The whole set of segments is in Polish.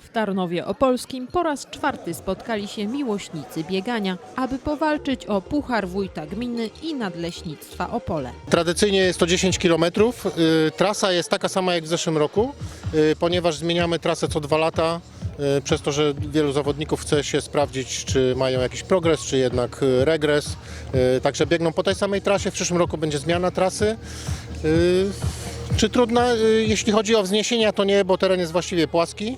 W Tarnowie Opolskim po raz czwarty spotkali się miłośnicy biegania, aby powalczyć o Puchar Wójta Gminy i Nadleśnictwa Opole. Tradycyjnie jest to 10 km. Y, Trasa jest taka sama jak w zeszłym roku, y, ponieważ zmieniamy trasę co dwa lata. y, Przez to, że wielu zawodników chce się sprawdzić, czy mają jakiś progres, czy jednak regres. Także biegną po tej samej trasie. W przyszłym roku będzie zmiana trasy. Czy trudna? Jeśli chodzi o wzniesienia, to nie, bo teren jest właściwie płaski.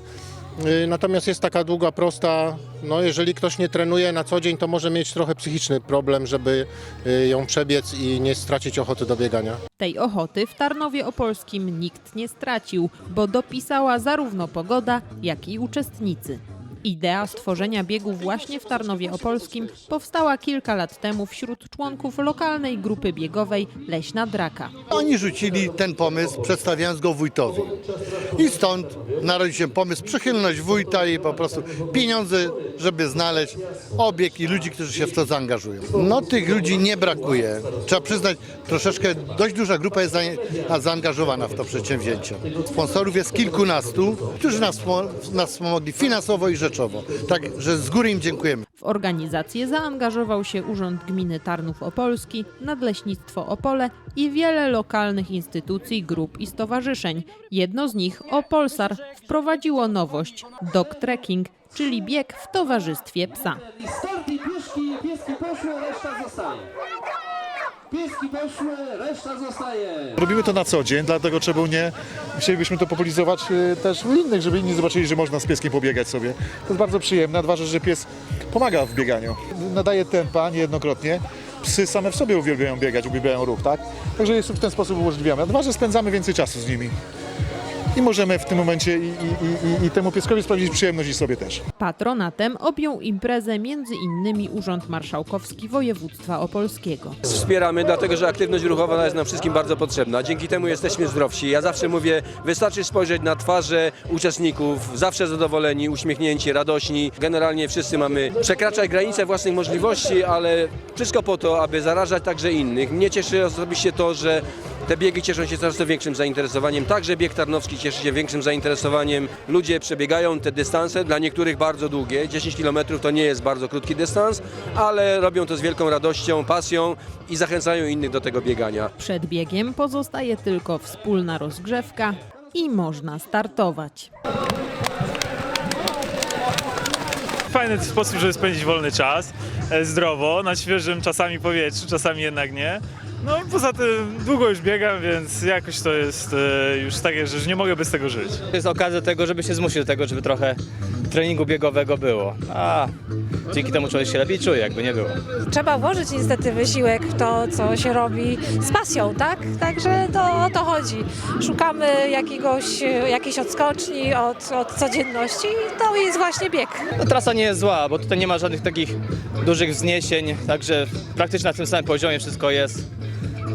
Y, Natomiast jest taka długa, prosta. No, jeżeli ktoś nie trenuje na co dzień, to może mieć trochę psychiczny problem, żeby y, ją przebiec i nie stracić ochoty do biegania. Tej ochoty w Tarnowie Opolskim nikt nie stracił, bo dopisała zarówno pogoda, jak i uczestnicy. Idea stworzenia biegu właśnie w Tarnowie Opolskim powstała kilka lat temu wśród członków lokalnej grupy biegowej Leśna Draka. Oni rzucili ten pomysł, przedstawiając go wójtowi. I stąd narodził się pomysł, przychylność wójta i po prostu pieniądze, żeby znaleźć obieg i ludzi, którzy się w to zaangażują. No tych ludzi nie brakuje. Trzeba przyznać, troszeczkę dość duża grupa jest za- zaangażowana w to przedsięwzięcie. Sponsorów jest kilkunastu, którzy nas, nas wspomogli finansowo i rzeczowo. Także z góry im dziękujemy. W organizację zaangażował się Urząd Gminy Tarnów Opolski, Nadleśnictwo Opole i wiele lokalnych instytucji, grup i stowarzyszeń. Jedno z nich, Opolsar, wprowadziło nowość dog trekking, czyli bieg w towarzystwie psa. I pieski, pieski poszły, reszta zostaje. Pieski poszły, reszta zostaje. Robimy to na co dzień, dlatego czemu nie chcielibyśmy to populizować y, też u innych, żeby inni zobaczyli, że można z pieskiem pobiegać sobie. To jest bardzo przyjemne, a dwa, że pies pomaga w bieganiu. Nadaje tempa niejednokrotnie. Psy same w sobie uwielbiają biegać, uwielbiają ruch, tak? Także jest w ten sposób umożliwiamy. A dwa, że spędzamy więcej czasu z nimi. I możemy w tym momencie i, i, i, i temu pieskowi sprawić przyjemność i sobie też. Patronatem objął imprezę między innymi Urząd Marszałkowski Województwa Opolskiego. Wspieramy, dlatego że aktywność ruchowa jest nam wszystkim bardzo potrzebna. Dzięki temu jesteśmy zdrowsi. Ja zawsze mówię, wystarczy spojrzeć na twarze uczestników, zawsze zadowoleni, uśmiechnięci, radośni. Generalnie wszyscy mamy przekraczać granice własnych możliwości, ale wszystko po to, aby zarażać także innych. Mnie cieszy osobiście to, że te biegi cieszą się coraz to większym zainteresowaniem. Także bieg tarnowski cieszy się większym zainteresowaniem. Ludzie przebiegają te dystanse, dla niektórych bardzo długie. 10 km to nie jest bardzo krótki dystans, ale robią to z wielką radością, pasją i zachęcają innych do tego biegania. Przed biegiem pozostaje tylko wspólna rozgrzewka i można startować. fajny sposób, żeby spędzić wolny czas, e, zdrowo, na świeżym czasami powietrzu, czasami jednak nie. No i poza tym długo już biegam, więc jakoś to jest e, już takie, że już nie mogę bez tego żyć. To jest okazja do tego, żeby się zmusić do tego, żeby trochę treningu biegowego było. A dzięki temu człowiek się lepiej czuje, jakby nie było. trzeba włożyć niestety wysiłek w to, co się robi z pasją, tak? Także to o to chodzi. Szukamy jakiegoś, jakiejś odskoczni od, od codzienności i to jest właśnie bieg. No, trasa nie jest zła, bo tutaj nie ma żadnych takich dużych wzniesień, także praktycznie na tym samym poziomie wszystko jest.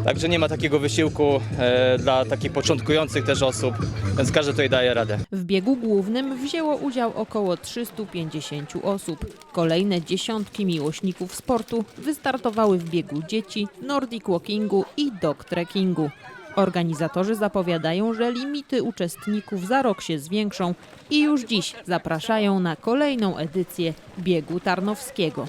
Także nie ma takiego wysiłku e, dla takich początkujących też osób, więc każdy tutaj daje radę. W biegu głównym wzięło udział około 350 osób. Kolejne dziesiątki miłośników sportu wystartowały w biegu dzieci, nordic walkingu i dog trekkingu. Organizatorzy zapowiadają, że limity uczestników za rok się zwiększą i już dziś zapraszają na kolejną edycję biegu tarnowskiego.